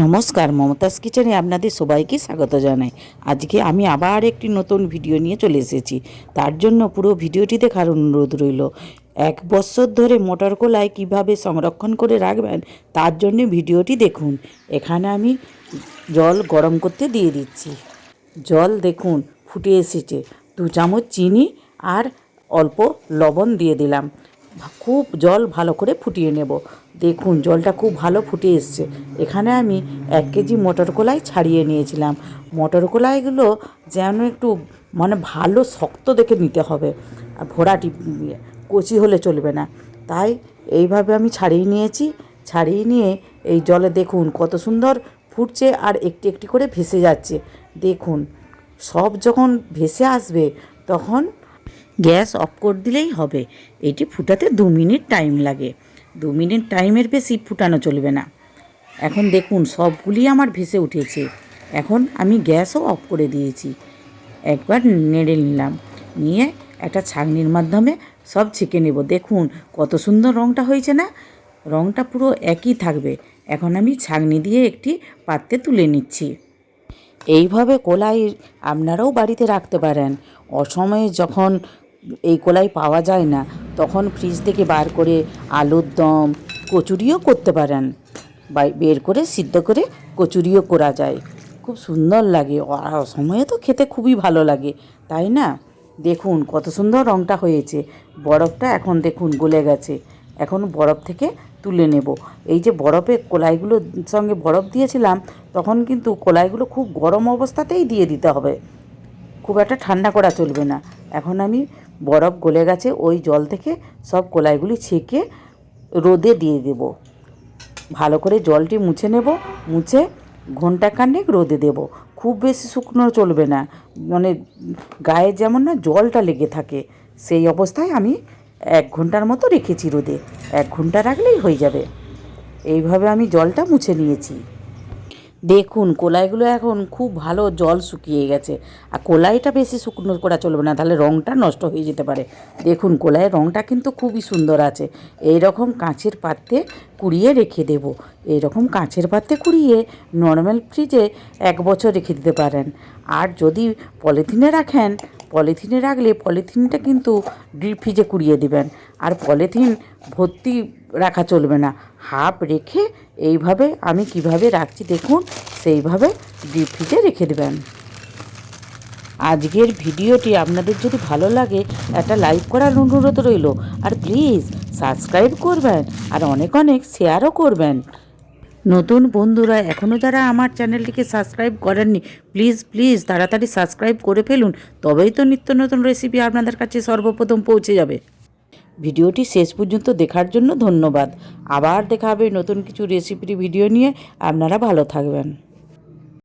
নমস্কার, মমতাজ কিচেনে আপনাদের সবাইকে স্বাগত জানাই। আজকে আমি আবার একটি নতুন ভিডিও নিয়ে চলে এসেছি। তার জন্য পুরো ভিডিওটি দেখার অনুরোধ রইল। এক বছর ধরে মোটর কোলায় কীভাবে সংরক্ষণ করে রাখবেন, তার জন্য ভিডিওটি দেখুন। এখানে আমি জল গরম করতে দিয়ে দিচ্ছি। জল দেখুন, ফুটে এসেছে। দু চামচ চিনি আর অল্প লবণ দিয়ে দিলাম। খুব জল ভালো করে ফুটিয়ে নেব। দেখুন, জলটা খুব ভালো ফুটে এসছে। এখানে আমি এক কেজি মটর কলাই ছাড়িয়ে নিয়েছিলাম। মটর কলাইগুলো যেন একটু মানে ভালো শক্ত দেখে নিতে হবে। আর ভোড়াটি কচি হলে চলবে না। তাই এইভাবে আমি ছাড়িয়ে নিয়েছি। ছাড়িয়ে নিয়ে এই জলে দেখুন কত সুন্দর ফুটছে আর একটি একটি করে ভেসে যাচ্ছে। দেখুন, সব যখন ভেসে আসবে তখন গ্যাস অফ করে দিলেই হবে। এটি ফুটাতে দু মিনিট টাইম লাগে। দু মিনিট টাইমের বেশি ফুটানো চলবে না। এখন দেখুন, সবগুলি আমার ভেসে উঠেছে। এখন আমি গ্যাসও অফ করে দিয়েছি। একবার নেড়ে নিলাম। নিয়ে একটা ছাঁকনির মাধ্যমে সব ছেঁকে নেব। দেখুন, কত সুন্দর রঙটা হয়েছে না? রঙটা পুরো একই থাকবে। এখন আমি ছাঁকনি দিয়ে একটি পাত্রে তুলে নিচ্ছি। এইভাবে কলাই আপনারাও বাড়িতে রাখতে পারেন। অসময়ে যখন এই কলাই পাওয়া যায় না। তখন ফ্রিজ থেকে বার করে আলুর দম কচুরিও করতে পারেন। বের করে সিদ্ধ করে কচুরিও করা যায়। খুব সুন্দর লাগে। সময়ে তো খেতে খুবই ভালো লাগে, তাই না? দেখুন কত সুন্দর রঙটা হয়েছে। বরফটা এখন দেখুন গলে গেছে। এখন বরফ থেকে তুলে নেব। এই যে বরফে কলাইগুলোর সঙ্গে বরফ দিয়েছিলাম, তখন কিন্তু কলাইগুলো খুব গরম অবস্থাতেই দিয়ে দিতে হবে। খুব একটা ঠান্ডা করা চলবে না। এখন আমি বরফ গলে গেছে, ওই জল থেকে সব কলাইগুলি ছেঁকে রোদে দিয়ে দেব। ভালো করে জলটি মুছে নেব, মুছে ঘণ্টা কান্নেক রোদে দেব। খুব বেশি শুকনো চলবে না মানে গায়ে যেমন না জলটা লেগে থাকে, সেই অবস্থায় আমি এক ঘণ্টার মতো রেখেছি রোদে, এক ঘণ্টা রাখলেই হয়ে যাবে। এইভাবে আমি জলটা মুছে নিয়েছি। দেখুন, কলাইগুলো এখন খুব ভালো জল শুকিয়ে গেছে। আর কলাইটা বেশি শুকনো করা চলবে না, তাহলে রঙটা নষ্ট হয়ে যেতে পারে। দেখুন, কলাইয়ের রঙটা কিন্তু খুবই সুন্দর আছে। এই রকম কাঁচের পাত্রে কুড়িয়ে রেখে দেব। রকম কাঁচের পাত্রে কুড়িয়ে নর্মাল ফ্রিজে এক বছর রেখে দিতে পারেন। আর যদি পলিথিনে রাখেন, পলিথিনে রাখলে পলিথিনটা কিন্তু ডিপ ফ্রিজে কুড়িয়ে দিবেন। আর পলিথিন ভর্তি রাখা চলবে না। হাফ রেখে এইভাবে আমি কীভাবে রাখছি দেখুন, সেইভাবে ডিপ ফ্রিজে রেখে দেবেন। আজকের ভিডিওটি আপনাদের যদি ভালো লাগে, একটা লাইক করার অনুরোধ রইল। আর প্লিজ সাবস্ক্রাইব করবেন আর অনেক অনেক শেয়ারও করবেন। নতুন বন্ধুরা এখনও যারা আমার চ্যানেলটিকে সাবস্ক্রাইব করেননি প্লিজ প্লিজ তাড়াতাড়ি সাবস্ক্রাইব করে ফেলুন। তবেই তো নিত্য নতুন রেসিপি আপনাদের কাছে সর্বপ্রথম পৌঁছে যাবে। ভিডিওটি শেষ পর্যন্ত দেখার জন্য ধন্যবাদ। আবার দেখা হবে নতুন কিছু রেসিপির ভিডিও নিয়ে। আপনারা ভালো থাকবেন।